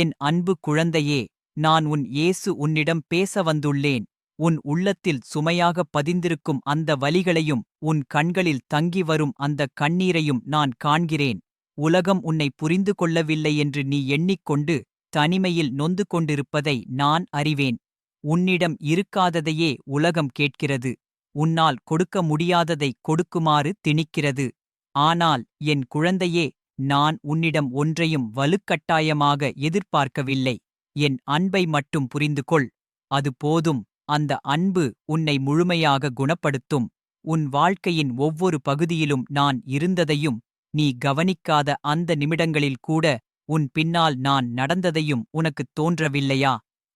என் அன்பு குழந்தையே நான் உன் இயேசு உன்னிடம் பேச வந்துள்ளேன். உன் உள்ளத்தில் சுமையாக பதிந்திருக்கும் அந்த வலிகளையும் உன் கண்களில் தங்கி வரும் அந்த கண்ணீரையும் நான் காண்கிறேன். உலகம் உன்னை புரிந்து கொள்ளவில்லை என்று நீ எண்ணிக்கொண்டு தனிமையில் நொந்து கொண்டிருப்பதை நான் அறிவேன். உன்னிடம் இருக்காததையே உலகம் கேட்கிறது. உன்னால் கொடுக்க முடியாததை கொடுக்குமாறு திணிக்கிறது. ஆனால் என் குழந்தையே நான் உன்னிடம் ஒன்றையும் வலுக்கட்டாயமாக எதிர்பார்க்கவில்லை. என் அன்பை மட்டும் புரிந்து கொள் அது போதும். அந்த அன்பு உன்னை முழுமையாக குணப்படுத்தும். உன் வாழ்க்கையின் ஒவ்வொரு பகுதியிலும் நான் இருந்ததையும் நீ கவனிக்காத அந்த நிமிடங்களில் கூட உன் பின்னால் நான் நடந்ததையும் உனக்குத் தோன்றவில்லையா?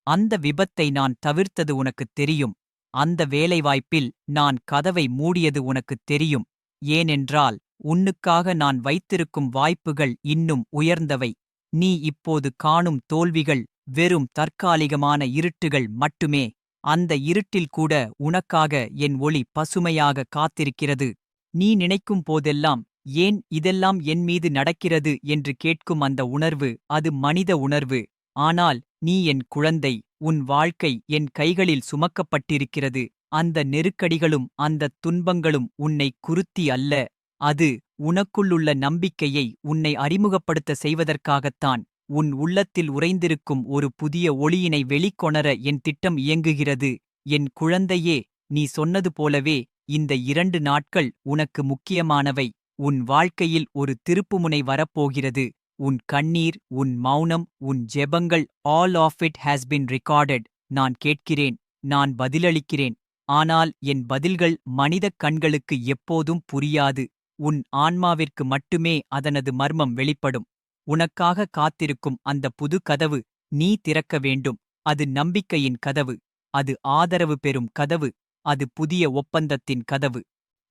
அந்த விபத்தை நான் தவிர்த்தது உனக்குத் தெரியும். அந்த வேலைவாய்ப்பில் நான் கதவை மூடியது உனக்குத் தெரியும். ஏனென்றால் உன்னுக்காக நான் வைத்திருக்கும் வாய்ப்புகள் இன்னும் உயர்ந்தவை. நீ இப்போது காணும் தோல்விகள் வெறும் தற்காலிகமான இருட்டுகள் மட்டுமே. அந்த இருட்டில் கூட உனக்காக என் ஒளி பசுமையாக காத்திருக்கிறது. நீ நினைக்கும் போதெல்லாம் ஏன் இதெல்லாம் என் மீது நடக்கிறது என்று கேட்கும் அந்த உணர்வு அது மனித உணர்வு. ஆனால் நீ என் குழந்தை உன் வாழ்க்கை என் கைகளில் சுமக்கப்பட்டிருக்கிறது. அந்த நெருக்கடிகளும் அந்தத் துன்பங்களும் உன்னை குருத்தி அல்ல. அது உனக்குள்ளுள்ள நம்பிக்கையை உன்னை அறிமுகப்படுத்த செய்வதற்காகத்தான் உன் உள்ளத்தில் உறைந்திருக்கும் ஒரு புதிய ஒளியினை வெளிக்கொணர என் திட்டம் இயங்குகிறது. என் குழந்தையே நீ சொன்னது போலவே இந்த இரண்டு நாட்கள் உனக்கு முக்கியமானவை. உன் வாழ்க்கையில் ஒரு திருப்புமுனை வரப்போகிறது. உன் கண்ணீர் உன் மௌனம் உன் ஜெபங்கள் all of it has been recorded நான் கேட்கிறேன் நான் பதிலளிக்கிறேன். ஆனால் என் பதில்கள் மனிதக் கண்களுக்கு எப்போதும் புரியாது. உன் ஆன்மாவிற்கு மட்டுமே அதனது மர்மம் வெளிப்படும். உனக்காக காத்திருக்கும் அந்த புது கதவு நீ திறக்க வேண்டும். அது நம்பிக்கையின் கதவு. அது ஆதரவு பெறும் கதவு. அது புதிய ஒப்பந்தத்தின் கதவு.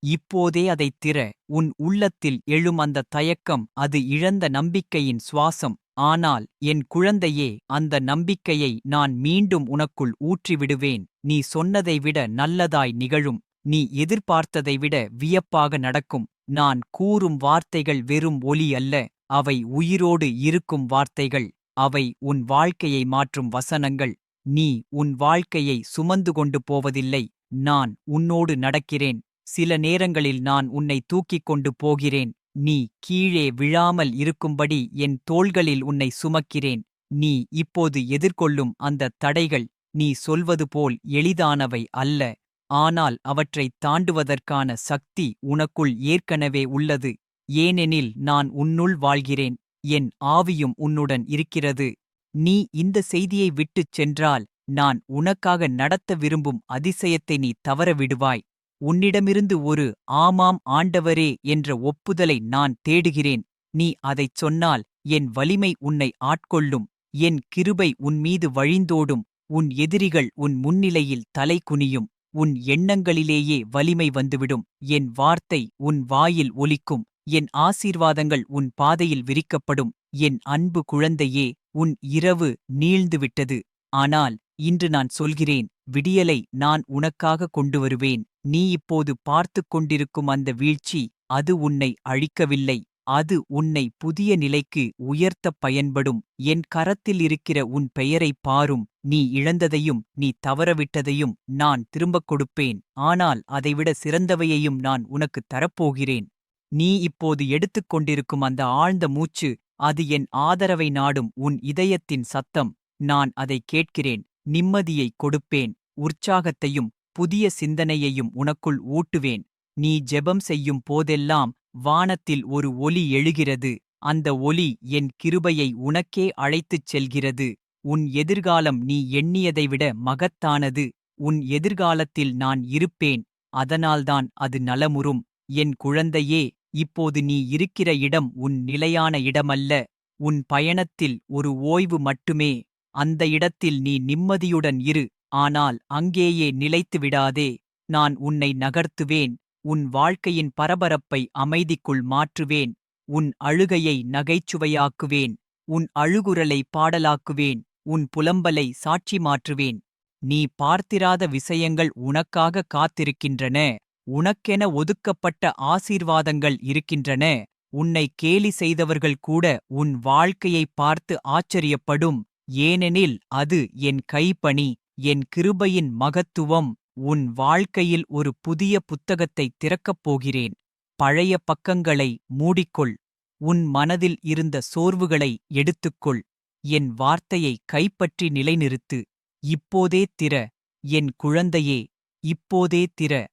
இப்போதே அதைத் திற. உன் உள்ளத்தில் எழும் அந்த தயக்கம் அது இழந்த நம்பிக்கையின் சுவாசம். ஆனால் என் குழந்தையே அந்த நம்பிக்கையை நான் மீண்டும் உனக்குள் ஊற்றிவிடுவேன். நீ சொன்னதை விட நல்லதாய் நிகழும். நீ எதிர்பார்த்ததை விட வியப்பாக நடக்கும். நான் கூறும் வார்த்தைகள் வெறும் ஒலி அல்ல அவை உயிரோடு இருக்கும் வார்த்தைகள் அவை உன் வாழ்க்கையை மாற்றும் வசனங்கள் நீ உன் வாழ்க்கையை சுமந்து கொண்டு போவதில்லை நான் உன்னோடு நடக்கிறேன் சில நேரங்களில் நான் உன்னை தூக்கிக் கொண்டு போகிறேன் நீ கீழே விழாமல் இருக்கும்படி என் தோள்களில் உன்னை சுமக்கிறேன் நீ இப்போது எதிர்கொள்ளும் அந்த தடைகள் நீ சொல்வது போல் எளிதானவை அல்ல. ஆனால் அவற்றைத் தாண்டுவதற்கான சக்தி உனக்குள் ஏற்கனவே உள்ளது. ஏனெனில் நான் உன்னுள் வாழ்கிறேன். என் ஆவியும் உன்னுடன் இருக்கிறது. நீ இந்த செய்தியை விட்டுச் சென்றால் நான் உனக்காக நடத்த விரும்பும் அதிசயத்தை நீ தவற விடுவாய் உன்னிடமிருந்து ஒரு ஆமாம் ஆண்டவரே என்ற ஒப்புதலை நான் தேடுகிறேன். நீ அதைச் சொன்னால் என் வலிமை உன்னை ஆட்கொள்ளும். என் கிருபை உன்மீது வழிந்தோடும். உன் எதிரிகள் உன் முன்னிலையில் தலை குனியும். உன் எண்ணங்களிலேயே வலிமை வந்துவிடும். என் வார்த்தை உன் வாயில் ஒலிக்கும். என் ஆசீர்வாதங்கள் உன் பாதையில் விரிக்கப்படும். என் அன்பு குழந்தையே உன் இரவு நீழ்ந்துவிட்டது. ஆனால் இன்று நான் சொல்கிறேன் விடியலை நான் உனக்காக கொண்டு வருவேன் நீ இப்போது பார்த்துக் கொண்டிருக்கும் அந்த வீழ்ச்சி அது உன்னை அழிக்கவில்லை. அது உன்னை புதிய நிலைக்கு உயர்த்தப் பயன்படும். என் கரத்தில் இருக்கிற உன் பெயரைப் பாரும். நீ இழந்ததையும் நீ தவறவிட்டதையும் நான் திரும்பக் கொடுப்பேன். ஆனால் அதைவிட சிறந்தவையையும் நான் உனக்குத் தரப்போகிறேன். நீ இப்போது எடுத்துக் கொண்டிருக்கும் அந்த ஆழ்ந்த மூச்சு அது என் ஆதரவை நாடும் உன் இதயத்தின் சத்தம். நான் அதைக் கேட்கிறேன். நிம்மதியைக் கொடுப்பேன். உற்சாகத்தையும் புதிய சிந்தனையையும் உனக்குள் ஊட்டுவேன். நீ ஜெபம் செய்யும் போதெல்லாம் வானத்தில் ஒரு ஒலி எழுகிறது. அந்த ஒலி என் கிருபையை உனக்கே அழைத்துச் செல்கிறது. உன் எதிர்காலம் நீ எண்ணியதைவிட மகத்தானது. உன் எதிர்காலத்தில் நான் இருப்பேன். அதனால்தான் அது நலமுறும். என் குழந்தையே இப்போது நீ இருக்கிற இடம் உன் நிலையான இடமல்ல. உன் பயணத்தில் ஒரு ஓய்வு மட்டுமே. அந்த இடத்தில் நீ நிம்மதியுடன் இரு. ஆனால் அங்கேயே நிலைத்து விடாதே நான் உன்னை நகர்த்துவேன். உன் வாழ்க்கையின் பரபரப்பை அமைதிக்குள் மாற்றுவேன். உன் அழுகையை நகைச்சுவையாக்குவேன். உன் அழுகுரலை பாடலாக்குவேன். உன் புலம்பலை சாட்சி மாற்றுவேன். நீ பார்த்திராத விஷயங்கள் உனக்காக காத்திருக்கின்றன. உனக்கென ஒதுக்கப்பட்ட ஆசீர்வாதங்கள் இருக்கின்றன. உன்னை கேலி செய்தவர்கள் கூட உன் வாழ்க்கையை பார்த்து ஆச்சரியப்படும். ஏனெனில் அது என் கைப்பணி என் கிருபையின் மகத்துவம். உன் வாழ்க்கையில் ஒரு புதிய புத்தகத்தை திறக்கப் போகிறேன். பழைய பக்கங்களை மூடிக்கொள். உன் மனதில் இருந்த சோர்வுகளை எடுத்துக்கொள். என் வார்த்தையை கைப்பற்றி நிலைநிறுத்து. இப்போதே திற. என் குழந்தையே இப்போதே திற.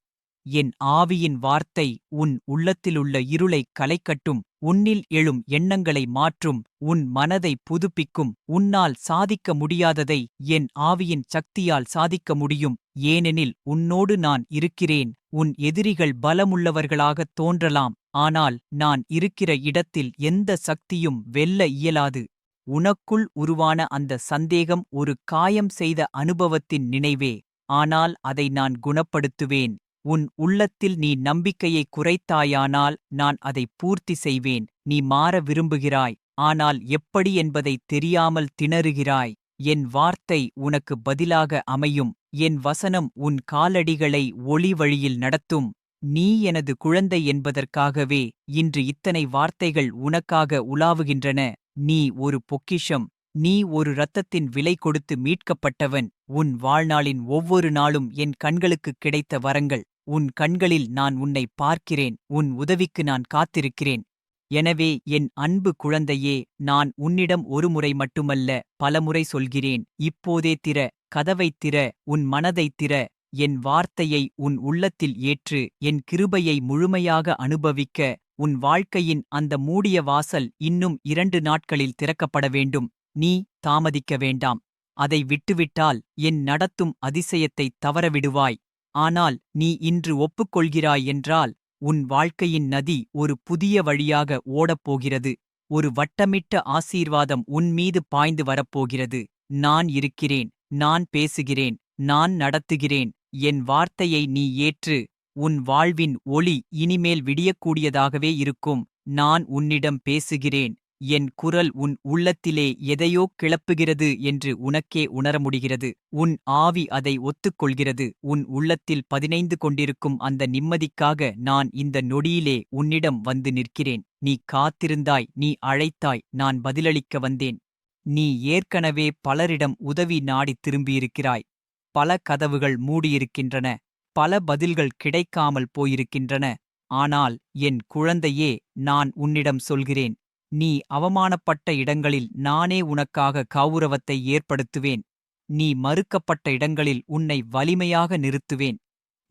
என் ஆவியின் வார்த்தை உன் உள்ளத்திலுள்ள இருளைக் கலைக்கட்டும். உன்னில் எழும் எண்ணங்களை மாற்றும் உன் மனதை புதுப்பிக்கும் உன்னால் சாதிக்க முடியாததை என் ஆவியின் சக்தியால் சாதிக்க முடியும். ஏனெனில் உன்னோடு நான் இருக்கிறேன் உன் எதிரிகள் பலமுள்ளவர்களாகத் தோன்றலாம் ஆனால் நான் இருக்கிற இடத்தில் எந்த சக்தியும் வெல்ல இயலாது. உனக்குள் உருவான அந்த சந்தேகம் ஒரு காயம் செய்த அனுபவத்தின் நினைவே ஆனால் அதை நான் குணப்படுத்துவேன். உன் உள்ளத்தில் நீ நம்பிக்கையை குறைத்தாயானால் நான் அதை பூர்த்தி செய்வேன் நீ மாற விரும்புகிறாய் ஆனால் எப்படி என்பதை தெரியாமல் திணறுகிறாய். என் வார்த்தை உனக்கு பதிலாக அமையும் என் வசனம் உன் காலடிகளை ஒளி வழியில் நடத்தும். நீ எனது குழந்தை என்பதற்காகவே இன்று இத்தனை வார்த்தைகள் உனக்காக உலாவுகின்றன. நீ ஒரு பொக்கிஷம் நீ ஒரு இரத்தத்தின் விலை கொடுத்து மீட்கப்பட்டவன். உன் வாழ்நாளின் ஒவ்வொரு நாளும் என் கண்களுக்குக் கிடைத்த வரங்கள். உன் கண்களில் நான் உன்னை பார்க்கிறேன் உன் உதவிக்கு நான் காத்திருக்கிறேன். எனவே என் அன்பு குழந்தையே நான் உன்னிடம் ஒருமுறை மட்டுமல்ல பலமுறை சொல்கிறேன். இப்போதே திற கதவைத் திற உன் மனதைத் திற என் வார்த்தையை உன் உள்ளத்தில் ஏற்று என் கிருபையை முழுமையாக அனுபவிக்க உன் வாழ்க்கையின் அந்த மூடிய வாசல் இன்னும் இரண்டு நாட்களில் திறக்கப்பட வேண்டும். நீ தாமதிக்க வேண்டாம். அதை விட்டுவிட்டால் என் நடத்தும் அதிசயத்தைத் தவறவிடுவாய். ஆனால் நீ இன்று ஒப்புக்கொள்கிறாய் என்றால் உன் வாழ்க்கையின் நதி ஒரு புதிய வழியாக ஓடப்போகிறது. ஒரு வட்டமிட்ட ஆசீர்வாதம் உன்மீது பாய்ந்து வரப்போகிறது. நான் இருக்கிறேன் நான் பேசுகிறேன் நான் நடத்துகிறேன் என் வார்த்தையை நீ ஏற்று உன் வாழ்வின் ஒளி இனிமேல் விடியக்கூடியதாகவே இருக்கும். நான் உன்னிடம் பேசுகிறேன். என் குரல் உன் உள்ளத்திலே எதையோ கிளப்புகிறது என்று உனக்கே உணர முடிகிறது. உன் ஆவி அதை ஒத்துக்கொள்கிறது. உன் உள்ளத்தில் பதினைந்து கொண்டிருக்கும் அந்த நிம்மதிக்காக நான் இந்த நொடியிலே உன்னிடம் வந்து நிற்கிறேன். நீ காத்திருந்தாய் நீ அழைத்தாய் நான் பதிலளிக்க வந்தேன். நீ ஏற்கனவே பலரிடம் உதவி நாடித் திரும்பியிருக்கிறாய். பல கதவுகள் மூடியிருக்கின்றன. பல பதில்கள் கிடைக்காமல் போயிருக்கின்றன. ஆனால் என் குழந்தையே நான் உன்னிடம் சொல்கிறேன். நீ அவமானப்பட்ட இடங்களில் நானே உனக்காக கௌரவத்தை ஏற்படுத்துவேன். நீ மறுக்கப்பட்ட இடங்களில் உன்னை வலிமையாக நிறுத்துவேன்.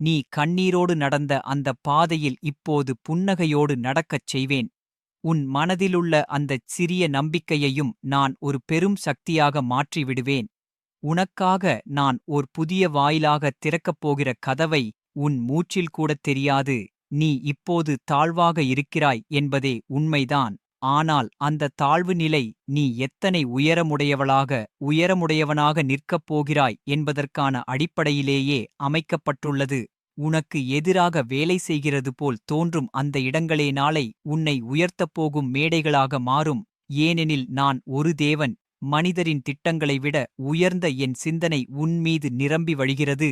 நீ கண்ணீரோடு நடந்த அந்த பாதையில் இப்போது புன்னகையோடு நடக்கச் செய்வேன். உன் மனதிலுள்ள அந்தச் சிறிய நம்பிக்கையையும் நான் ஒரு பெரும் சக்தியாக மாற்றிவிடுவேன். உனக்காக நான் ஓர் புதிய வாயிலாக திறக்கப் போகிற கதவை உன் மூச்சில் கூடத் தெரியாது. நீ இப்போது தாழ்வாக இருக்கிறாய் என்பதே உண்மைதான். ஆனால் அந்த தாழ்வு நிலை நீ எத்தனை உயரமுடையவளாக உயரமுடையவனாக நிற்கப் போகிறாய் என்பதற்கான அடிப்படையிலேயே அமைக்கப்பட்டுள்ளது. உனக்கு எதிராக வேலை செய்கிறது போல் தோன்றும் அந்த இடங்களே நாளை உன்னை உயர்த்தப் போகும் மேடைகளாக மாறும். ஏனெனில் நான் ஒரு தேவன் மனிதரின் திட்டங்களை விட உயர்ந்த என் சிந்தனை உன்மீது நிரம்பி வழிகிறது.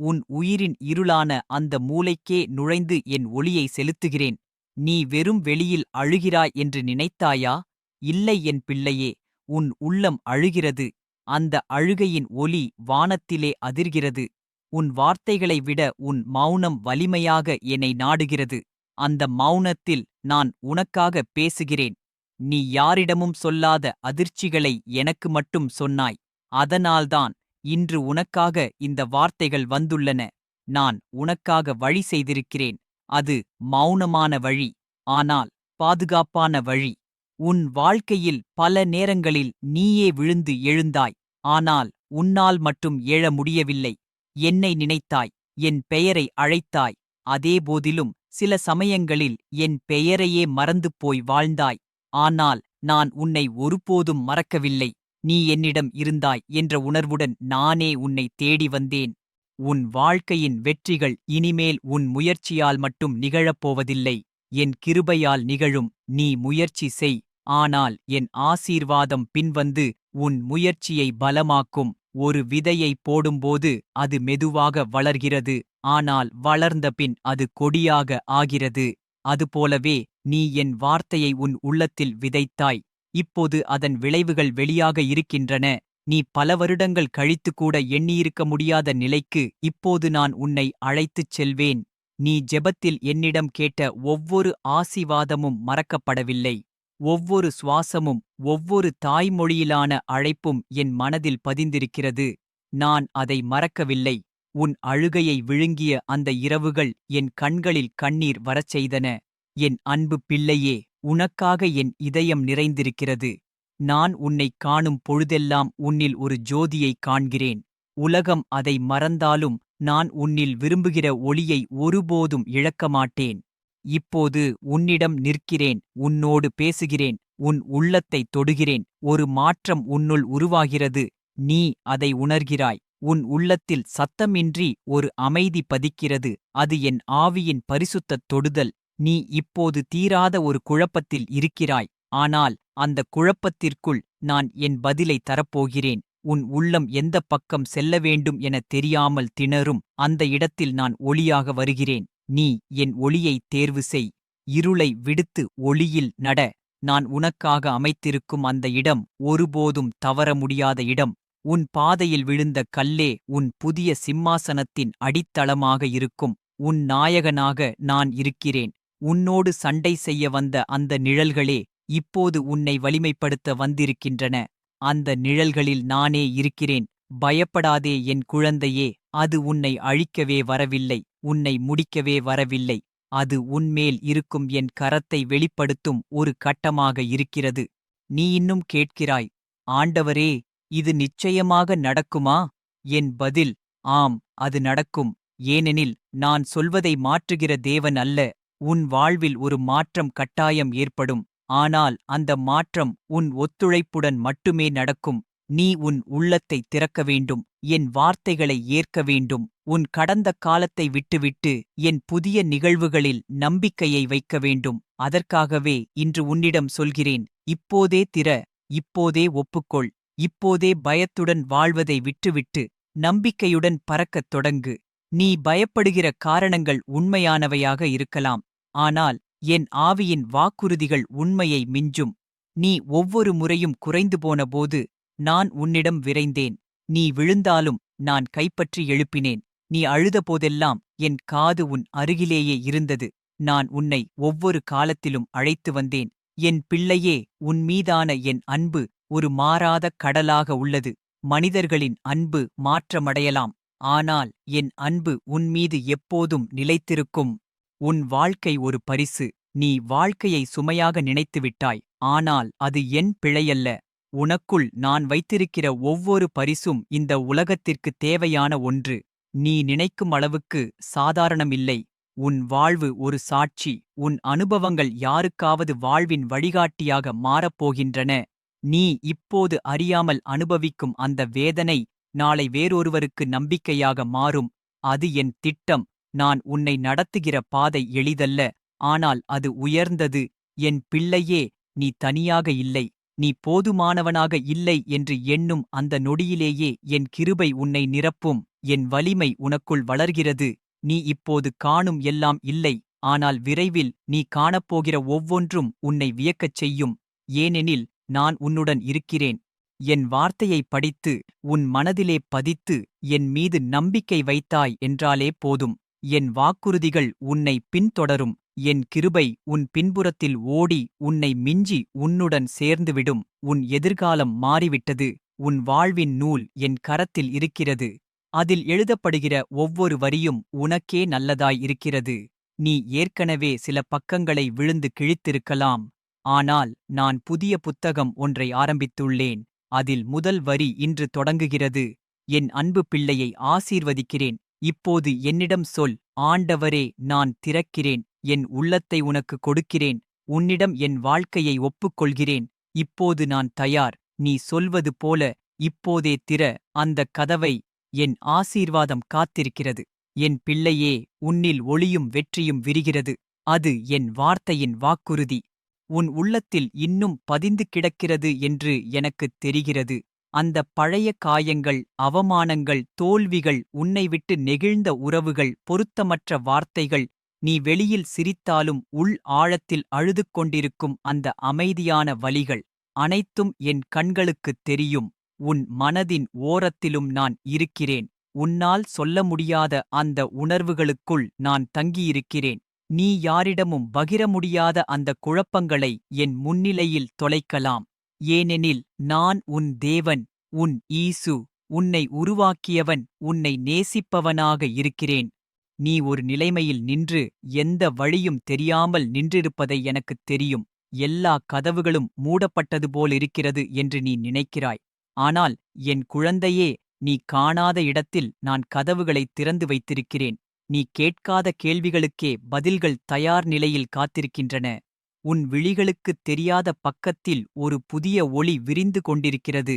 உன் உயிரின் இருளான அந்த மூலைக்கே நுழைந்து என் ஒளியை செலுத்துகிறேன். நீ வெறும் வெளியில் அழுகிறாய் என்று நினைத்தாயா? இல்லை என் பிள்ளையே உன் உள்ளம் அழுகிறது. அந்த அழுகையின் ஒலி வானத்திலே அதிர்கிறது. உன் வார்த்தைகளை விட உன் மௌனம் வலிமையாக என்னை நாடுகிறது. அந்த மௌனத்தில் நான் உனக்காக பேசுகிறேன். நீ யாரிடமும் சொல்லாத அதிர்ச்சிகளை எனக்கு மட்டும் சொன்னாய். அதனால்தான் இன்று உனக்காக இந்த வார்த்தைகள் வந்துள்ளன. நான் உனக்காக வழி செய்திருக்கிறேன். அது மௌனமான வழி. ஆனால் பாதுகாப்பான வழி. உன் வாழ்க்கையில் பல நேரங்களில் நீயே விழுந்து எழுந்தாய். ஆனால் உன்னால் மட்டும் எழ முடியவில்லை. என்னை நினைத்தாய். என் பெயரை அழைத்தாய். அதேபோதிலும் சில சமயங்களில் என் பெயரையே மறந்து போய் வாழ்ந்தாய். ஆனால் நான் உன்னை ஒருபோதும் மறக்கவில்லை. நீ என்னிடம் இருந்தாய் என்ற உணர்வுடன் நானே உன்னை தேடி வந்தேன். உன் வாழ்க்கையின் வெற்றிகள் இனிமேல் உன் முயற்சியால் மட்டும் நிகழப்போவதில்லை. என் கிருபையால் நிகழும் நீ முயற்சி செய். ஆனால் என் ஆசீர்வாதம் பின்வந்து உன் முயற்சியை பலமாக்கும். ஒரு விதையை போடும்போது அது மெதுவாக வளர்கிறது. ஆனால் வளர்ந்த பின் அது கொடியாக ஆகிறது. அதுபோலவே நீ என் வார்த்தையை உன் உள்ளத்தில் விதைத்தாய். இப்போது அதன் விளைவுகள் வெளியாக இருக்கின்றன. நீ பல வருடங்கள் கழித்து கூட எண்ணியிருக்க முடியாத நிலைக்கு இப்போது நான் உன்னை அழைத்துச் செல்வேன். நீ ஜெபத்தில் என்னிடம் கேட்ட ஒவ்வொரு ஆசிவாதமும் மறக்கப்படவில்லை. ஒவ்வொரு சுவாசமும் ஒவ்வொரு தாய்மொழியிலான அழைப்பும் என் மனதில் பதிந்திருக்கிறது. நான் அதை மறக்கவில்லை. உன் அழுகையை விழுங்கிய அந்த இரவுகள் என் கண்களில் கண்ணீர் வரச் செய்தன. என் அன்பு பிள்ளையே உனக்காக என் இதயம் நிறைந்திருக்கிறது. நான் உன்னைக் காணும் பொழுதெல்லாம் உன்னில் ஒரு ஜோதியைக் காண்கிறேன். உலகம் அதை மறந்தாலும் நான் உன்னில் விரும்புகிற ஒளியை ஒருபோதும் இழக்க மாட்டேன் இப்போது உன்னிடம் நிற்கிறேன் உன்னோடு பேசுகிறேன் உன் உள்ளத்தைத் தொடுகிறேன். ஒரு மாற்றம் உன்னுள் உருவாகிறது நீ அதை உணர்கிறாய். உன் உள்ளத்தில் சத்தமின்றி ஒரு அமைதி பதிக்கிறது அது என் ஆவியின் பரிசுத்தத் தொடுதல். நீ இப்போது தீராத ஒரு குழப்பத்தில் இருக்கிறாய் ஆனால் அந்த குழப்பத்திற்குள் நான் என் பதிலை தரப்போகிறேன். உன் உள்ளம் எந்த பக்கம் செல்ல வேண்டும் என தெரியாமல் திணறும் அந்த இடத்தில் நான் ஒளியாக வருகிறேன். நீ என் ஒளியை தேர்வு செய். இருளை விடுத்து ஒளியில் நட. நான் உனக்காக அமைத்திருக்கும் அந்த இடம் ஒருபோதும் தவற முடியாத இடம். உன் பாதையில் விழுந்த கல்லே உன் புதிய சிம்மாசனத்தின் அடித்தளமாக இருக்கும். உன் நாயகனாக நான் இருக்கிறேன். உன்னோடு சண்டை செய்ய வந்த அந்த நிழல்களே இப்போது உன்னை வலிமைப்படுத்த வந்திருக்கின்றன. அந்த நிழல்களில் நானே இருக்கிறேன். பயப்படாதே என் குழந்தையே அது உன்னை அழிக்கவே வரவில்லை. உன்னை முடிக்கவே வரவில்லை. அது உன்மேல் இருக்கும் என் கரத்தை வெளிப்படுத்தும் ஒரு கட்டமாக இருக்கிறது. நீ இன்னும் கேட்கிறாய் ஆண்டவரே இது நிச்சயமாக நடக்குமா? என் பதில் ஆம் அது நடக்கும். ஏனெனில் நான் சொல்வதை மாற்றுகிற தேவன் அல்ல. உன் வாழ்வில் ஒரு மாற்றம் கட்டாயம் ஏற்படும். ஆனால் அந்த மாற்றம் உன் ஒத்துழைப்புடன் மட்டுமே நடக்கும். நீ உன் உள்ளத்தை திறக்க வேண்டும். என் வார்த்தைகளை ஏற்க வேண்டும். உன் கடந்த காலத்தை விட்டுவிட்டு என் புதிய நிகழ்வுகளில் நம்பிக்கையை வைக்க வேண்டும். அதற்காகவே இன்று உன்னிடம் சொல்கிறேன். இப்போதே திற. இப்போதே ஒப்புக்கொள். இப்போதே பயத்துடன் வாழ்வதை விட்டுவிட்டு நம்பிக்கையுடன் பறக்கத் தொடங்கு. நீ பயப்படுகிற காரணங்கள் உண்மையானவையாக இருக்கலாம். ஆனால் என் ஆவியின் வாக்குறுதிகள் உண்மையை மிஞ்சும். நீ ஒவ்வொரு முறையும் குறைந்து போனபோது நான் உன்னிடம் விரைந்தேன். நீ விழுந்தாலும் நான் கைப்பற்றி எழுப்பினேன். நீ அழுத போதெல்லாம் என் காது உன் அருகிலேயே இருந்தது. நான் உன்னை ஒவ்வொரு காலத்திலும் அழைத்து வந்தேன். என் பிள்ளையே உன் மீதான என் அன்பு ஒரு மாறாத கடலாக உள்ளது. மனிதர்களின் அன்பு மாற்றமடையலாம். ஆனால் என் அன்பு உன்மீது எப்போதும் நிலைத்திருக்கும். உன் வாழ்க்கை ஒரு பரிசு. நீ வாழ்க்கையை சுமையாக நினைத்துவிட்டாய். ஆனால் அது என் பிழையல்ல. உனக்குள் நான் வைத்திருக்கிற ஒவ்வொரு பரிசும் இந்த உலகத்திற்குத் தேவையான ஒன்று. நீ நினைக்கும் அளவுக்கு சாதாரணமில்லை. உன் வாழ்வு ஒரு சாட்சி. உன் அனுபவங்கள் யாருக்காவது வாழ்வின் வழிகாட்டியாக மாறப்போகின்றன நீ இப்போது அறியாமல் அனுபவிக்கும் அந்த வேதனை நாளை வேறொருவருக்கு நம்பிக்கையாக மாறும். அது என் திட்டம். நான் உன்னை நடத்துகிற பாதை எளிதல்ல ஆனால் அது உயர்ந்தது. என் பிள்ளையே நீ தனியாக இல்லை. நீ போதுமானவனாக இல்லை என்று எண்ணும் அந்த நொடியிலேயே என் கிருபை உன்னை நிரப்பும். என் வலிமை உனக்குள் வளர்கிறது. நீ இப்போது காணும் எல்லாம் இல்லை. ஆனால் விரைவில் நீ காணப்போகிற ஒவ்வொன்றும் உன்னை வியக்கச் செய்யும். ஏனெனில் நான் உன்னுடன் இருக்கிறேன். என் வார்த்தையை படித்து உன் மனதிலே பதித்து என் மீது நம்பிக்கை வைத்தாய் என்றாலே போதும். என் வாக்குறுதிகள் உன்னை பின்தொடரும் என் கிருபை உன் பின்புறத்தில் ஓடி உன்னை மிஞ்சி உன்னுடன் சேர்ந்துவிடும் உன் எதிர்காலம் மாறிவிட்டது உன் வாழ்வின் நூல் என் கரத்தில் இருக்கிறது. அதில் எழுதப்படுகிற ஒவ்வொரு வரியும் உனக்கே நல்லதாய் இருக்கிறது. நீ ஏற்கனவே சில பக்கங்களை விழுந்து கிழித்திருக்கலாம். ஆனால் நான் புதிய புத்தகம் ஒன்றை ஆரம்பித்துள்ளேன் அதில் முதல் வரி இன்று தொடங்குகிறது. என் அன்பு பிள்ளையை ஆசீர்வதிக்கிறேன் இப்போது என்னிடம் சொல் ஆண்டவரே நான் திறக்கிறேன் என் உள்ளத்தை உனக்கு கொடுக்கிறேன் உன்னிடம் என் வாழ்க்கையை ஒப்புக்கொள்கிறேன் இப்போது நான் தயார் நீ சொல்வது போல இப்போதே திற அந்தக் கதவை என் ஆசீர்வாதம் காத்திருக்கிறது என் பிள்ளையே உன்னில் ஒளியும் வெற்றியும் விரிகிறது அது என் வார்த்தையின் வாக்குறுதி உன் உள்ளத்தில் இன்னும் பதிந்து கிடக்கிறது என்று எனக்குத் தெரிகிறது. அந்த பழைய காயங்கள் அவமானங்கள் தோல்விகள் உன்னை விட்டு நெகிழ்ந்த உறவுகள் பொருத்தமற்ற வார்த்தைகள் நீ வெளியில் சிரித்தாலும் உள் ஆழத்தில் அழுது கொண்டிருக்கும் அந்த அமைதியான வலிகள் அனைத்தும் என் கண்களுக்குத் தெரியும். உன் மனதின் ஓரத்திலும் நான் இருக்கிறேன். உன்னால் சொல்ல முடியாத அந்த உணர்வுகளுக்குள் நான் தங்கியிருக்கிறேன். நீ யாரிடமும் பகிர முடியாத அந்த குழப்பங்களை என் முன்னிலையில் தொலைக்கலாம். ஏனெனில் நான் உன் தேவன் உன் ஈசு உன்னை உருவாக்கியவன் உன்னை நேசிப்பவனாக இருக்கிறேன். நீ ஒரு நிலைமையில் நின்று எந்த வழியும் தெரியாமல் நின்றிருப்பதை எனக்குத் தெரியும். எல்லா கதவுகளும் மூடப்பட்டது போலிருக்கிறது என்று நீ நினைக்கிறாய். ஆனால் என் குழந்தையே நீ காணாத இடத்தில் நான் கதவுகளை திறந்து வைத்திருக்கிறேன். நீ கேட்காத கேள்விகளுக்கே பதில்கள் தயார் நிலையில் காத்திருக்கின்றன. உன் விழிகளுக்குத் தெரியாத பக்கத்தில் ஒரு புதிய ஒளி விரிந்து கொண்டிருக்கிறது.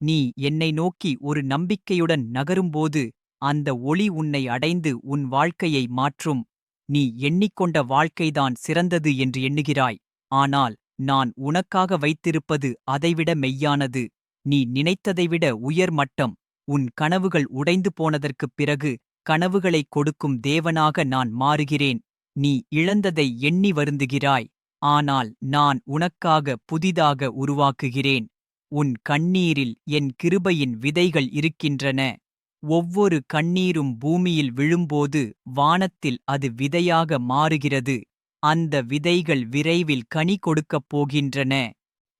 நீ என்னை நோக்கி ஒரு நம்பிக்கையுடன் நகரும்போது அந்த ஒளி உன்னை அடைந்து உன் வாழ்க்கையை மாற்றும். நீ எண்ணிக்கொண்ட வாழ்க்கைதான் சிறந்தது என்று எண்ணுகிறாய். ஆனால் நான் உனக்காக வைத்திருப்பது அதைவிட மெய்யானது. நீ நினைத்ததைவிட உயர் மட்டம். உன் கனவுகள் உடைந்து போனதற்குப் பிறகு கனவுகளைக் கொடுக்கும் தேவனாக நான் மாறுகிறேன். நீ இழந்ததை எண்ணி வருந்துகிறாய். ஆனால் நான் உனக்காக புதிதாக உருவாக்குகிறேன். உன் கண்ணீரில் என் கிருபையின் விதைகள் இருக்கின்றன. ஒவ்வொரு கண்ணீரும் பூமியில் விழும்போது வானத்தில் அது விதையாக மாறுகிறது. அந்த விதைகள் விரைவில் கனி கொடுக்கப் போகின்றன.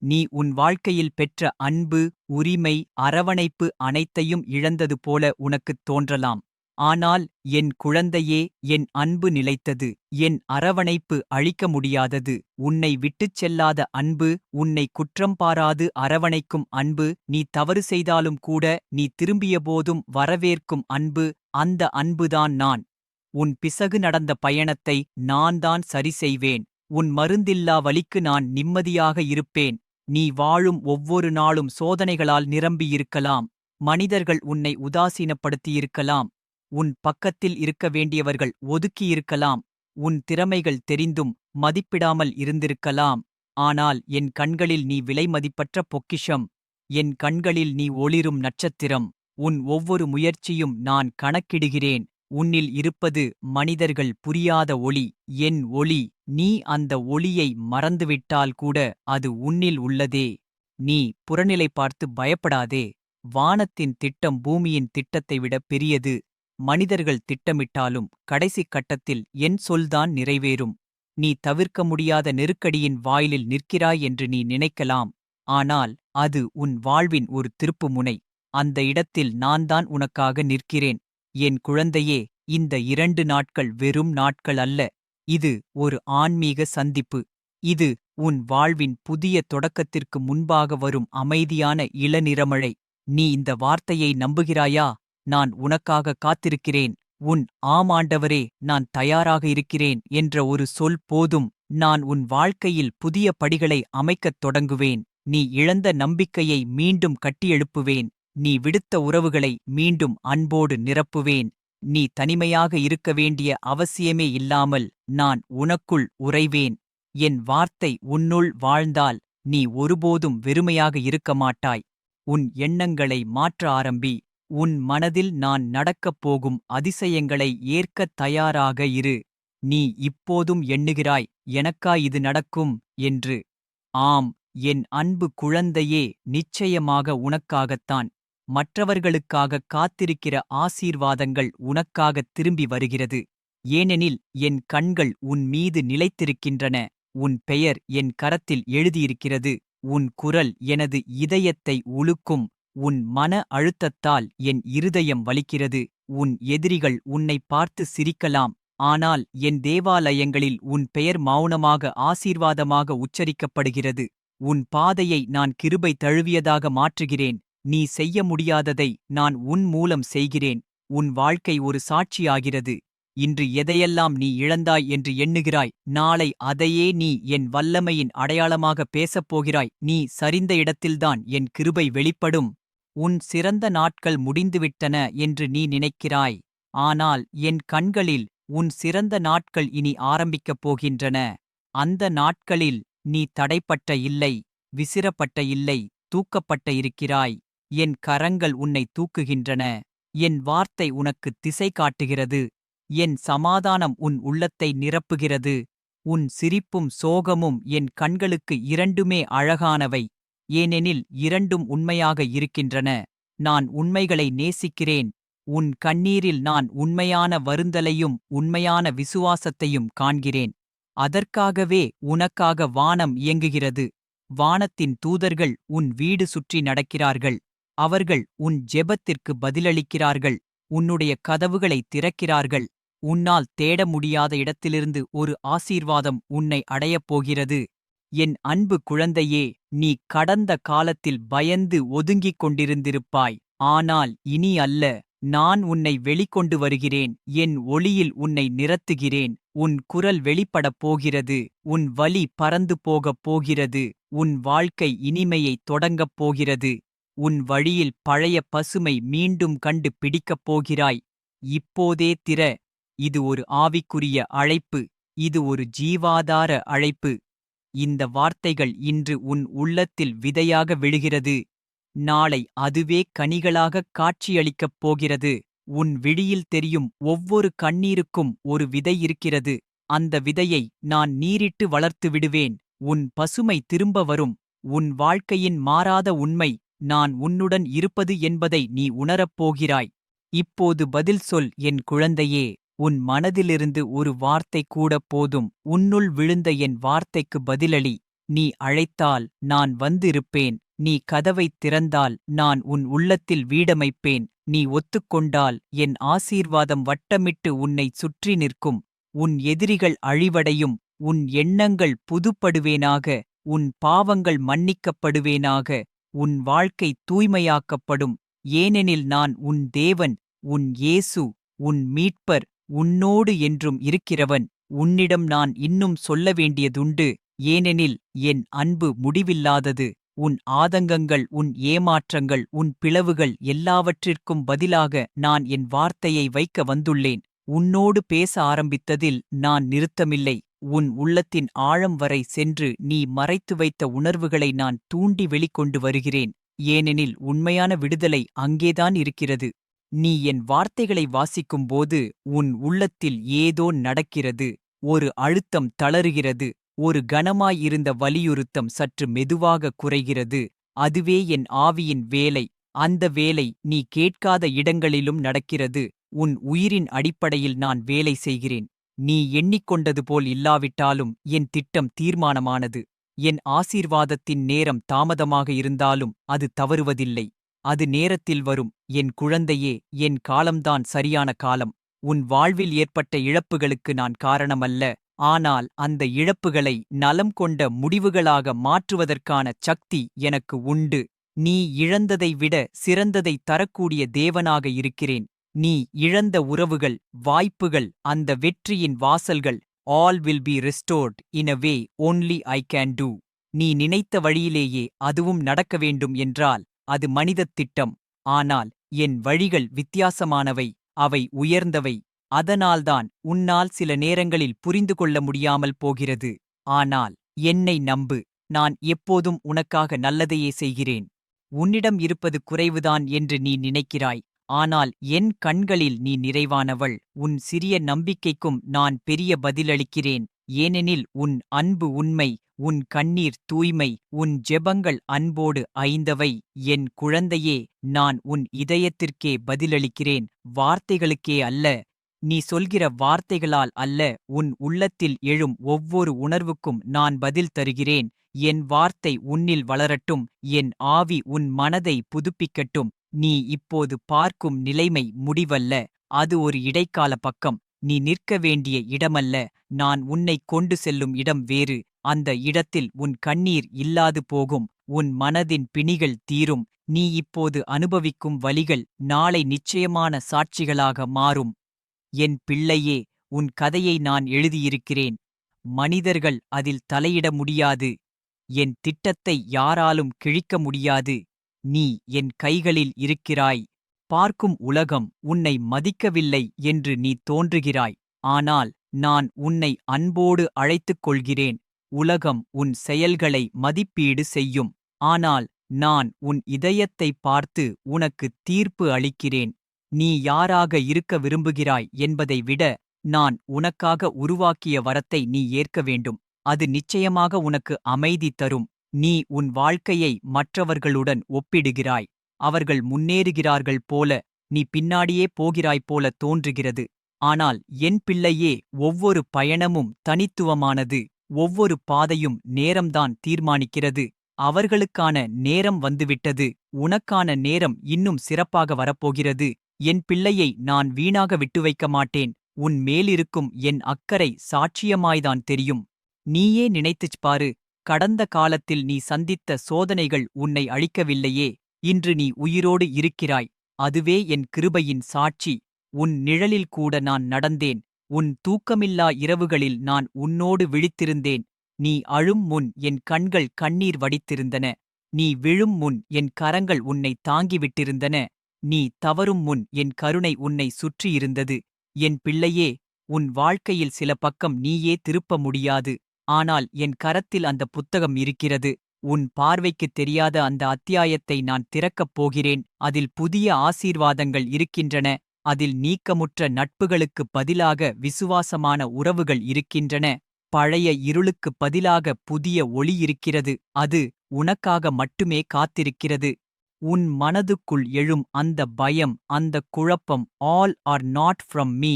நீ உன் வாழ்க்கையில் பெற்ற அன்பு உரிமை அரவணைப்பு அனைத்தையும் இழந்தது போல உனக்குத் தோன்றலாம். ஆனால் என் குழந்தையே என் அன்பு நிலைத்தது. என் அரவணைப்பு அழிக்க முடியாதது. உன்னை விட்டுச் செல்லாத அன்பு உன்னை குற்றம் பாராது அரவணைக்கும் அன்பு நீ தவறு செய்தாலும் கூட நீ திரும்பியபோதும் வரவேற்கும் அன்பு அந்த அன்புதான் நான். உன் பிசகு நடந்த பயணத்தை நான் தான் சரி செய்வேன். உன் மருந்தில்லா வலிக்கு நான் நிம்மதியாக இருப்பேன். நீ வாழும் ஒவ்வொரு நாளும் சோதனைகளால் நிரம்பியிருக்கலாம். மனிதர்கள் உன்னை உதாசீனப்படுத்தியிருக்கலாம். உன் பக்கத்தில் இருக்க வேண்டியவர்கள் ஒதுக்கியிருக்கலாம். உன் திறமைகள் தெரிந்தும் மதிப்பிடாமல் இருந்திருக்கலாம். ஆனால் என் கண்களில் நீ விலைமதிப்பற்ற பொக்கிஷம். என் கண்களில் நீ ஒளிரும் நட்சத்திரம். உன் ஒவ்வொரு முயற்சியும் நான் கணக்கிடுகிறேன். உன்னில் இருப்பது மனிதர்கள் புரியாத ஒளி. என் ஒளி. நீ அந்த ஒளியை மறந்துவிட்டால் கூட அது உன்னில் உள்ளதே. நீ புறநிலை பார்த்து பயப்படாதே. வானத்தின் திட்டம் பூமியின் திட்டத்தை விட பெரியது. மனிதர்கள் திட்டமிட்டாலும் கடைசிக் கட்டத்தில் என் சொல்தான் நிறைவேறும். நீ தவிர்க்க முடியாத நெருக்கடியின் வாயிலில் நிற்கிறாய் என்று நீ நினைக்கலாம். ஆனால் அது உன் வாழ்வின் ஒரு திருப்புமுனை. அந்த இடத்தில் நான்தான் உனக்காக நிற்கிறேன். என் குழந்தையே இந்த இரண்டு நாட்கள் வெறும் நாட்கள் அல்ல. இது ஒரு ஆன்மீக சந்திப்பு. இது உன் வாழ்வின் புதிய தொடக்கத்திற்கு முன்பாக வரும் அமைதியான இளநிறமழை. நீ இந்த வார்த்தையை நம்புகிறாயா? நான் உனக்காக காத்திருக்கிறேன். உன் ஆமாண்டவரே நான் தயாராக இருக்கிறேன் என்ற ஒரு சொல் போதும். நான் உன் வாழ்க்கையில் புதிய படிகளை அமைக்கத் தொடங்குவேன். நீ இழந்த நம்பிக்கையை மீண்டும் கட்டியெழுப்புவேன். நீ விடுத்த உறவுகளை மீண்டும் அன்போடு நிரப்புவேன். நீ தனிமையாக இருக்க வேண்டிய அவசியமே இல்லாமல் நான் உனக்குள் உறைவேன். என் வார்த்தை உன்னுள் வாழ்ந்தால் நீ ஒருபோதும் வெறுமையாக இருக்க மாட்டாய். உன் எண்ணங்களை மாற்ற ஆரம்பி. உன் மனதில் நான் நடக்கப் போகும் அதிசயங்களை ஏற்கத் தயாராக இரு. நீ இப்போதும் எண்ணுகிறாய் எனக்கா இது நடக்கும்? என்று. ஆம் என் அன்பு குழந்தையே நிச்சயமாக உனக்காகத்தான். மற்றவர்களுக்காக காத்திருக்கிற ஆசீர்வாதங்கள் உனக்காகத் திரும்பி வருகிறது. ஏனெனில் என் கண்கள் உன் மீது நிலைத்திருக்கின்றன. உன் பெயர் என் கரத்தில் எழுதியிருக்கிறது. உன் குரல் எனது இதயத்தை உழுக்கும் உன் மன அழுத்தத்தால் என் இருதயம் வலிக்கிறது. உன் எதிரிகள் உன்னை பார்த்து சிரிக்கலாம். ஆனால் என் தேவாலயங்களில் உன் பெயர் மௌனமாக ஆசீர்வாதமாக உச்சரிக்கப்படுகிறது. உன் பாதையை நான் கிருபை தழுவியதாக மாற்றுகிறேன். நீ செய்ய முடியாததை நான் உன் மூலம் செய்கிறேன். உன் வாழ்க்கை ஒரு சாட்சியாகிறது. இன்று எதையெல்லாம் நீ இழந்தாய் என்று எண்ணுகிறாய் நாளை அதையே நீ என் வல்லமையின் அடையாளமாக பேசப் போகிறாய். நீ சரிந்த இடத்தில்தான் என் கிருபை வெளிப்படும். உன் சிறந்த நாட்கள் முடிந்துவிட்டன என்று நீ நினைக்கிறாய். ஆனால் என் கண்களில் உன் சிறந்த நாட்கள் இனி ஆரம்பிக்கப் போகின்றன. அந்த நாட்களில் நீ தடைப்பட்ட இல்லை விசிறப்பட்ட இல்லை தூக்கப்பட்ட இருக்கிறாய். என் கரங்கள் உன்னை தூக்குகின்றன. என் வார்த்தை உனக்கு திசை காட்டுகிறது. என் சமாதானம் உன் உள்ளத்தை நிரப்புகிறது. உன் சிரிப்பும் சோகமும் என் கண்களுக்கு இரண்டுமே அழகானவை. ஏனெனில் இரண்டும் உண்மையாக இருக்கின்றன. நான் உண்மைகளை நேசிக்கிறேன். உன் கண்ணீரில் நான் உண்மையான வருந்தலையும் உண்மையான விசுவாசத்தையும் காண்கிறேன். அதற்காகவே உனக்காக வானம் இயங்குகிறது. வானத்தின் தூதர்கள் உன் வீடு சுற்றி நடக்கிறார்கள். அவர்கள் உன் ஜெபத்திற்கு பதிலளிக்கிறார்கள். உன்னுடைய கதவுகளை திறக்கிறார்கள். உன்னால் தேட முடியாத இடத்திலிருந்து ஒரு ஆசீர்வாதம் உன்னை அடையப் போகிறது. என் அன்பு குழந்தையே நீ கடந்த காலத்தில் பயந்து ஒதுங்கிக் கொண்டிருந்திருப்பாய். ஆனால் இனி அல்ல நான் உன்னை வெளிக்கொண்டு வருகிறேன். என் ஒளியில் உன்னை நிறத்துகிறேன் உன் குரல் வெளிப்படப் போகிறது. உன் வலி பறந்து போகப் போகிறது. உன் வாழ்க்கை இனிமையைத் தொடங்கப் போகிறது. உன் வழியில் பழைய பசுமை மீண்டும் கண்டு பிடிக்கப் போகிறாய். இப்போதே திற. இது ஒரு ஆவிக்குரிய அழைப்பு. இது ஒரு ஜீவாதார அழைப்பு. இந்த வார்த்தைகள் இன்று உன் உள்ளத்தில் விதையாக விழுகிறது. நாளை அதுவே கனிகளாகக் காட்சியளிக்கப் போகிறது. உன் விழியில் தெரியும் ஒவ்வொரு கண்ணீருக்கும் ஒரு விதை இருக்கிறது. அந்த விதையை நான் நீரிட்டு வளர்த்து விடுவேன். உன் பசுமை திரும்ப வரும். உன் வாழ்க்கையின் மாறாத உண்மை நான் உன்னுடன் இருப்பது என்பதை நீ உணரப் போகிறாய். இப்போது பதில் சொல் என் குழந்தையே. உன் மனதிலிருந்து ஒரு வார்த்தை கூட போதும். உன்னுள் விழுந்த என் வார்த்தைக்கு பதிலளி. நீ அழைத்தால் நான் வந்திருப்பேன். நீ கதவைத் திறந்தால் நான் உன் உள்ளத்தில் வீடமைப்பேன். நீ ஒத்துக்கொண்டால் என் ஆசீர்வாதம் வட்டமிட்டு உன்னை சுற்றி நிற்கும். உன் எதிரிகள் அழிவடையும். உன் எண்ணங்கள் புதுப்படுவேனாக. உன் பாவங்கள் மன்னிக்கப்படுவேனாக. உன் வாழ்க்கை தூய்மையாக்கப்படும். ஏனெனில் நான் உன் தேவன் உன் இயேசு உன் மீட்பர். உன்னோடு என்றும் இருக்கிறவன் உன்னிடம் நான் இன்னும் சொல்ல வேண்டியதுண்டு. ஏனெனில் என் அன்பு முடிவில்லாதது. உன் ஆதங்கங்கள் உன் ஏமாற்றங்கள் உன் பிளவுகள் எல்லாவற்றிற்கும் பதிலாக நான் என் வார்த்தையை வைக்க வந்துள்ளேன். உன்னோடு பேச ஆரம்பித்ததில் நான் நிறுத்தமில்லை. உன் உள்ளத்தின் ஆழம் வரை சென்று நீ மறைத்து வைத்த உணர்வுகளை நான் தூண்டி வெளிக்கொண்டு வருகிறேன். ஏனெனில் உண்மையான விடுதலை அங்கேதான் இருக்கிறது. நீ என் வார்த்தைகளை வாசிக்கும்போது உன் உள்ளத்தில் ஏதோ நடக்கிறது ஒரு அழுத்தம் தளறுகிறது ஒரு கனமாயிருந்த வலியுறுத்தம் சற்று மெதுவாக குறைகிறது. அதுவே என் ஆவியின் வேலை. அந்த வேலை நீ கேட்காத இடங்களிலும் நடக்கிறது. உன் உயிரின் அடிப்படையில் நான் வேலை செய்கிறேன். நீ எண்ணிக்கொண்டது போல் இல்லாவிட்டாலும் என் திட்டம் தீர்மானமானது. என் ஆசீர்வாதத்தின் நேரம் தாமதமாக இருந்தாலும் அது தவறுவதில்லை. அது நேரத்தில் வரும். என் குழந்தையே என் காலம்தான் சரியான காலம். உன் வாழ்வில் ஏற்பட்ட இழப்புகளுக்கு நான் காரணமல்ல. ஆனால் அந்த இழப்புகளை நலம் கொண்ட முடிவுகளாக மாற்றுவதற்கான சக்தி எனக்கு உண்டு. நீ இழந்ததை விட சிறந்ததை தரக்கூடிய தேவனாக இருக்கிறேன். நீ இழந்த உறவுகள் வாய்ப்புகள் அந்த வெற்றியின் வாசல்கள் all will be restored in a way only I can do நீ நினைத்த வழியிலேயே அதுவும் நடக்க வேண்டும் என்றால் அது மனிதத் திட்டம். ஆனால் என் வழிகள் வித்தியாசமானவை அவை உயர்ந்தவை. அதனால்தான் உன்னால் சில நேரங்களில் புரிந்து கொள்ள முடியாமல் போகிறது. ஆனால் என்னை நம்பு நான் எப்போதும் உனக்காக நல்லதையே செய்கிறேன். உன்னிடம் இருப்பது குறைவுதான் என்று நீ நினைக்கிறாய். ஆனால் என் கண்களில் நீ நிறைவானவள். உன் சிறிய நம்பிக்கைக்கும் நான் பெரிய பதிலளிக்கிறேன். ஏனெனில் உன் அன்பு உண்மை உன் கண்ணீர் தூய்மை உன் ஜெபங்கள் அன்போடு ஐந்தவை. என் குழந்தையே நான் உன் இதயத்திற்கே பதிலளிக்கிறேன். வார்த்தைகளுக்கே அல்ல நீ சொல்கிற வார்த்தைகளால் அல்ல உன் உள்ளத்தில் எழும் ஒவ்வொரு உணர்வுக்கும் நான் பதில் தருகிறேன். என் வார்த்தை உன்னில் வளரட்டும் என் ஆவி உன் மனதை புதுப்பிக்கட்டும். நீ இப்போது பார்க்கும் நிலைமை முடிவல்ல அது ஒரு இடைக்கால பக்கம். நீ நிற்க வேண்டிய இடமல்ல நான் உன்னை கொண்டு செல்லும் இடம் வேறு. அந்த இடத்தில் உன் கண்ணீர் இல்லாது போகும் உன் மனதின் பிணிகள் தீரும் நீ இப்போது அனுபவிக்கும் வலிகள் நாளை நிச்சயமான சாட்சிகளாக மாறும். என் பிள்ளையே உன் கதையை நான் எழுதியிருக்கிறேன். மனிதர்கள் அதில் தலையிட முடியாது. என் திட்டத்தை யாராலும் கிழிக்க முடியாது. நீ என் கைகளில் இருக்கிறாய். பார்க்கும் உலகம் உன்னை மதிக்கவில்லை என்று நீ தோன்றுகிறாய். ஆனால் நான் உன்னை அன்போடு அழைத்துக் கொள்கிறேன் உலகம் உன் செயல்களை மதிப்பீடு செய்யும். ஆனால் நான் உன் இதயத்தை பார்த்து உனக்கு தீர்ப்பு அளிக்கிறேன். நீ யாராக இருக்க விரும்புகிறாய் என்பதை விட நான் உனக்காக உருவாக்கிய வரத்தை நீ ஏற்க வேண்டும். அது நிச்சயமாக உனக்கு அமைதி தரும். நீ உன் வாழ்க்கையை மற்றவர்களுடன் ஒப்பிடுகிறாய். அவர்கள் முன்னேறுகிறார்கள் போல நீ பின்னாடியே போகிறாய் போல தோன்றுகிறது. ஆனால் என் பிள்ளையே ஒவ்வொரு பயணமும் தனித்துவமானது. ஒவ்வொரு பாதையும் நேரம்தான் தீர்மானிக்கிறது. அவர்களுக்கான நேரம் வந்துவிட்டது. உனக்கான நேரம் இன்னும் சிறப்பாக வரப்போகிறது. என் பிள்ளையை நான் வீணாக விட்டு வைக்க மாட்டேன். உன் மேலிருக்கும் என் அக்கறை சாட்சியமாய்தான் தெரியும். நீயே நினைத்துச் பாரு. கடந்த காலத்தில் நீ சந்தித்த சோதனைகள் உன்னை அழிக்கவில்லையே. இன்று நீ உயிரோடு இருக்கிறாய். அதுவே என் கிருபையின் சாட்சி. உன் நிழலில் கூட நான் நடந்தேன். உன் தூக்கமில்லா இரவுகளில் நான் உன்னோடு விழித்திருந்தேன். நீ அழும் முன் என் கண்கள் கண்ணீர் வடித்திருந்தன. நீ விழும் முன் என் கரங்கள் உன்னை தாங்கிவிட்டிருந்தன. நீ தவறும் முன் என் கருணை உன்னை சுற்றியிருந்தது. என் பிள்ளையே உன் வாழ்க்கையில் சில பக்கம் நீயே திருப்ப முடியாது. ஆனால் என் கரத்தில் அந்த புத்தகம் இருக்கிறது. உன் பார்வைக்குத் தெரியாத அந்த அத்தியாயத்தை நான் திறக்கப் போகிறேன். அதில் புதிய ஆசீர்வாதங்கள் இருக்கின்றன. அதில் நீக்கமுற்ற நட்புகளுக்குப் பதிலாக விசுவாசமான உறவுகள் இருக்கின்றன. பழைய இருளுக்குப் பதிலாக புதிய ஒளி இருக்கிறது. அது உனக்காக மட்டுமே காத்திருக்கிறது. உன் மனதுக்குள் எழும் அந்த பயம் அந்த குழப்பம் all are not from me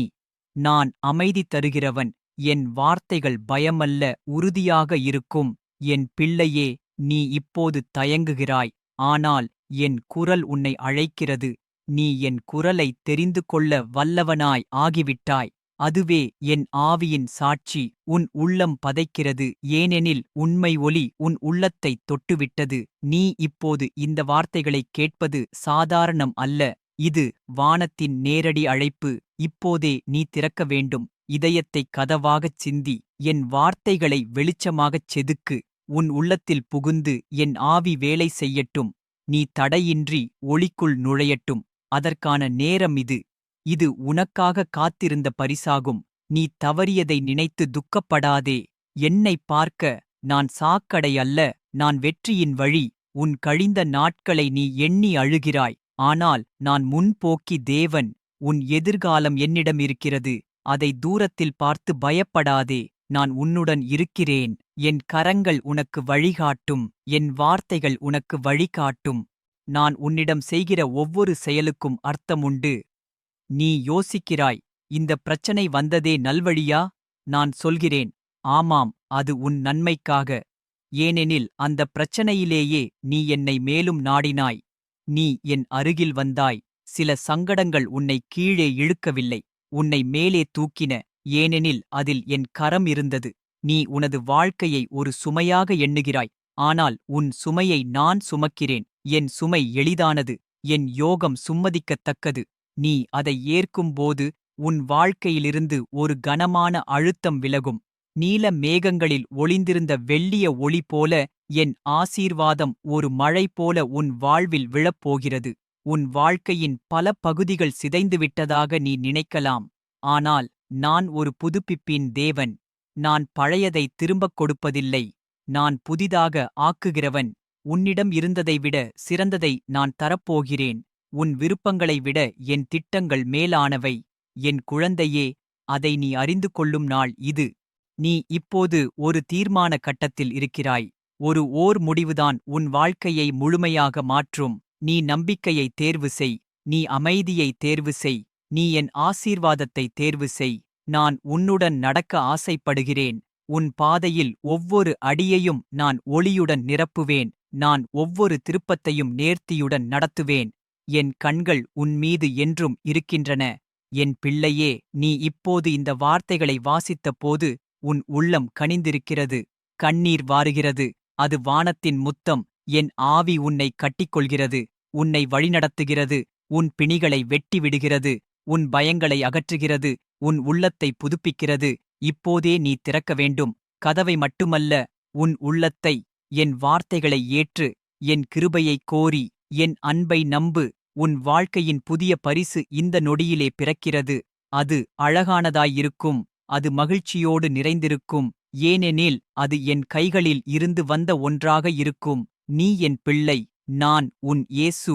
நான் அமைதி தருகிறவன். என் வார்த்தைகள் பயமல்ல உறுதியாக இருக்கும். என் பிள்ளையே நீ இப்போது தயங்குகிறாய். ஆனால் என் குரல் உன்னை அழைக்கிறது. நீ என் குரலை தெரிந்து கொள்ள வல்லவனாய் ஆகிவிட்டாய். அதுவே என் ஆவியின் சாட்சி. உன் உள்ளம் பதைக்கிறது. ஏனெனில் உண்மை ஒலி உன் உள்ளத்தைத் தொட்டுவிட்டது. நீ இப்போது இந்த வார்த்தைகளைக் கேட்பது சாதாரணம் அல்ல. இது வானத்தின் நேரடி அழைப்பு. இப்போதே நீ திறக்க வேண்டும். இதயத்தைக் கதவாகச் சிந்தி. என் வார்த்தைகளை வெளிச்சமாகச் செதுக்கு. உன் உள்ளத்தில் புகுந்து என் ஆவி வேலை செய்யட்டும். நீ தடையின்றி ஒளிக்குள் நுழையட்டும். அதற்கான நேரம் இது. இது உனக்காக காத்திருந்த பரிசாகும். நீ தவறியதை நினைத்து துக்கப்படாதே. என்னை பார்க்க நான் சாக்கடை அல்ல. நான் வெற்றியின் வழி. உன் கழிந்த நாட்களை நீ எண்ணி அழுகிறாய். ஆனால் நான் முன்போக்கி தேவன் உன் எதிர்காலம் என்னிடம் இருக்கிறது. அதை தூரத்தில் பார்த்து பயப்படாதே. நான் உன்னுடன் இருக்கிறேன். என் கரங்கள் உனக்கு வழிகாட்டும். என் வார்த்தைகள் உனக்கு வழிகாட்டும். நான் உன்னிடம் செய்கிற ஒவ்வொரு செயலுக்கும் அர்த்தமுண்டு. நீ யோசிக்கிறாய் இந்த பிரச்சனை வந்ததே நல்வழியா? நான் சொல்கிறேன் ஆமாம் அது உன் நன்மைக்காக. ஏனெனில் அந்த பிரச்சனையிலேயே நீ என்னை மேலும் நாடினாய். நீ என் அருகில் வந்தாய் சில சங்கடங்கள் உன்னை கீழே இழுக்கவில்லை உன்னை மேலே தூக்கின. ஏனெனில் அதில் என் கரம் இருந்தது நீ உனது வாழ்க்கையை ஒரு சுமையாக எண்ணுகிறாய் ஆனால் உன் சுமையை நான் சுமக்கிறேன். என் சுமை எளிதானது என் யோகம் சும்மதிக்கத்தக்கது. நீ அதை ஏற்கும்போது உன் வாழ்க்கையிலிருந்து ஒரு கனமான அழுத்தம் விலகும். நீல மேகங்களில் ஒளிந்திருந்த வெள்ளிய ஒளி போல என் ஆசீர்வாதம் ஒரு மழை போல உன் வாழ்வில் விழப்போகிறது. உன் வாழ்க்கையின் பல பகுதிகள் சிதைந்துவிட்டதாக நீ நினைக்கலாம். ஆனால் நான் ஒரு புதுப்பிப்பின் தேவன். நான் பழையதை திரும்பக் கொடுப்பதில்லை. நான் புதிதாக ஆக்குகிறவன். உன்னிடம் இருந்ததை விட சிறந்ததை நான் தரப்போகிறேன். உன் விருப்பங்களை விட என் திட்டங்கள் மேலானவை. என் குழந்தையே அதை நீ அறிந்து கொள்ளும் நாள் இது. நீ இப்போது ஒரு தீர்மான கட்டத்தில் இருக்கிறாய். ஒரு ஓர் முடிவுதான் உன் வாழ்க்கையை முழுமையாக மாற்றும். நீ நம்பிக்கையை தேர்வு செய். நீ அமைதியை தேர்வு செய். நீ என் ஆசீர்வாதத்தை தேர்வு செய். நான் உன்னுடன் நடக்க ஆசைப்படுகிறேன். உன் பாதையில் ஒவ்வொரு அடியையும் நான் ஒளியுடன் நிரப்புவேன். நான் ஒவ்வொரு திருப்பத்தையும் நேர்த்தியுடன் நடத்துவேன். என் கண்கள் உன்மீது என்றும் இருக்கின்றன. என் பிள்ளையே நீ இப்போது இந்த வார்த்தைகளை வாசித்தபோது உன் உள்ளம் கனிந்திருக்கிறது. கண்ணீர் வாருகிறது. அது வானத்தின் முத்தம். என் ஆவி உன்னை கட்டிக்கொள்கிறது. உன்னை வழிநடத்துகிறது. உன் பிணிகளை வெட்டிவிடுகிறது. உன் பயங்களை அகற்றுகிறது. உன் உள்ளத்தை புதுப்பிக்கிறது. இப்போதே நீ திறக்க வேண்டும். கதவை மட்டுமல்ல உன் உள்ளத்தை என் வார்த்தைகளை ஏற்று என் கிருபையைக் கோரி என் அன்பை நம்பு உன் வாழ்க்கையின் புதிய பரிசு இந்த நொடியிலே பிறக்கிறது. அது அழகானதாயிருக்கும் அது மகிழ்ச்சியோடு நிறைந்திருக்கும். ஏனெனில் அது என் கைகளில் இருந்து வந்த ஒன்றாக இருக்கும். நீ என் பிள்ளை நான் உன் இயேசு.